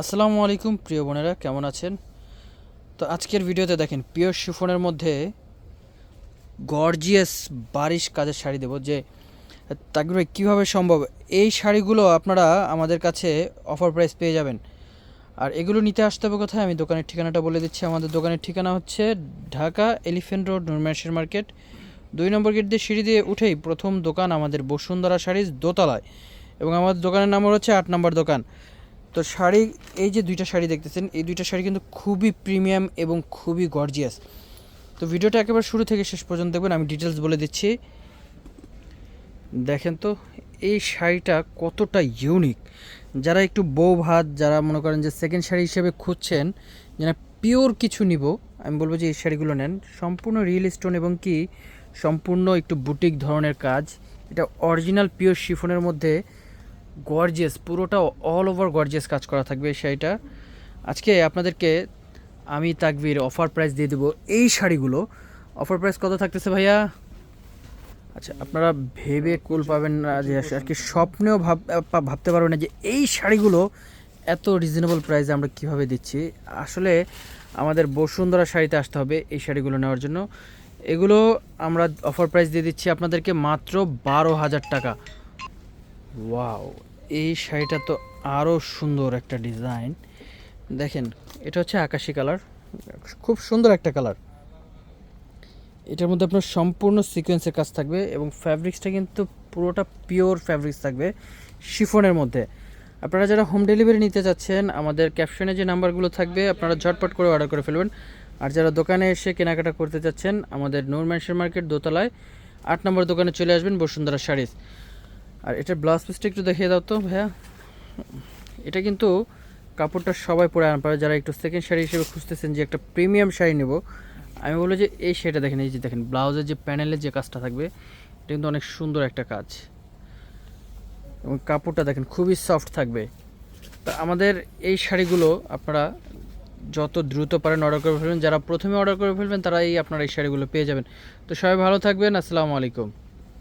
আসসালামু আলাইকুম, প্রিয় বোনেরা, কেমন আছেন? তো আজকের ভিডিওতে দেখেন, পিওর শিফনের মধ্যে গর্জিয়াস বারিশ কাজের শাড়ি দেবো যে তাকবির ভাই কীভাবে সম্ভব? এই শাড়িগুলো আপনারা আমাদের কাছে অফার প্রাইস পেয়ে যাবেন। আর এগুলো নিতে আসতে হবে কোথায়? আমি দোকানের ঠিকানাটা বলে দিচ্ছি। আমাদের দোকানের ঠিকানা হচ্ছে ঢাকা এলিফেন্ট রোড নুরম্যাশের মার্কেট। দুই নম্বর গেট দিয়ে সিঁড়ি দিয়ে উঠেই প্রথম দোকান আমাদের বসুন্ধরা শাড়ির দোতলায়। এবং আমাদের দোকানের নাম্বার হচ্ছে আট নম্বর দোকান। তো শাড়ি, এই যে দুইটা শাড়ি দেখতেছেন, এই দুইটা শাড়ি কিন্তু খুবই প্রিমিয়াম এবং খুবই গর্জিয়াস। তো ভিডিওটা একেবারে শুরু থেকে শেষ পর্যন্ত দেখবেন, আমি ডিটেলস বলে দিচ্ছি। দেখেন তো, এই শাড়িটা কতটা ইউনিক। যারা একটু বউ ভাত, যারা মনে করেন যে সেকেন্ড শাড়ি হিসেবে খুঁজছেন যেন পিওর কিছু নিব, আমি বলব যে এই শাড়িগুলো নেন। সম্পূর্ণ রিয়েল স্টোন এবং কি, সম্পূর্ণ একটু বুটিক ধরনের কাজ। এটা অরিজিনাল পিওর শিফনের মধ্যে গর্জিয়াস পুরোটা অল ওভার গর্জিয়াস কাজ করা থাকবে শাড়িটা। আজকে আপনাদেরকে আমি তাকবির অফার প্রাইস দিয়ে দেবো এই শাড়িগুলো। অফার প্রাইস কত থাকতেছে ভাইয়া? আচ্ছা আপনারা ভেবে কুল পাবেন না যে আর কি স্বপ্নেও ভাব ভাবতে পারবেন না যে এই শাড়িগুলো এত রিজনেবল প্রাইসে আমরা কীভাবে দিচ্ছি। আসলে আমাদের বসুন্ধরা শাড়িতে আসতে হবে এই শাড়িগুলো নেওয়ার জন্য। এগুলো আমরা অফার প্রাইস দিয়ে দিচ্ছি আপনাদেরকে মাত্র বারো হাজার টাকা। ওয়াও এই শাড়িটা তো আরও সুন্দর একটা ডিজাইন দেখেন, এটা হচ্ছে আকাশি কালার খুব সুন্দর একটা কালার এটার মধ্যে আপনার সম্পূর্ণ সিকোয়েন্সের কাজ থাকবে এবং ফ্যাব্রিক্সটা কিন্তু পুরোটা পিওর ফ্যাব্রিক্স থাকবে শিফনের মধ্যে। আপনারা যারা হোম ডেলিভারি নিতে চাচ্ছেন, আমাদের ক্যাপশনে যে নাম্বারগুলো থাকবে, আপনারা ঝটপট করে অর্ডার করে ফেলবেন। আর যারা দোকানে এসে কেনাকাটা করতে চাচ্ছেন, আমাদের নূর ম্যানশন মার্কেট দোতলায় আট নম্বর দোকানে চলে আসবেন বসুন্ধরা শাড়িজ আর এটার ব্লাউজ পিসটা একটু দেখিয়ে দাও তো, ভাইয়া। এটা কিন্তু কাপড়টা সবাই পরে আনা পারে। যারা একটু সেকেন্ড শাড়ি হিসেবে খুঁজতেছেন যে একটা প্রিমিয়াম শাড়ি নেব, আমি বলব যে এই শাড়িটা দেখেন, এই যে দেখেন, ব্লাউজের যে প্যানেলের যে কাজটা থাকবে, এটা কিন্তু অনেক সুন্দর একটা কাজ। এবং কাপড়টা দেখেন, খুবই সফট থাকবে। তা আমাদের এই শাড়িগুলো আপনারা যত দ্রুত পারেন অর্ডার করে ফেলবেন। যারা প্রথমে অর্ডার করে ফেলবেন তারা এই আপনারা এই শাড়িগুলো পেয়ে যাবেন। তো সবাই ভালো থাকবেন, আসসালামু আলাইকুম।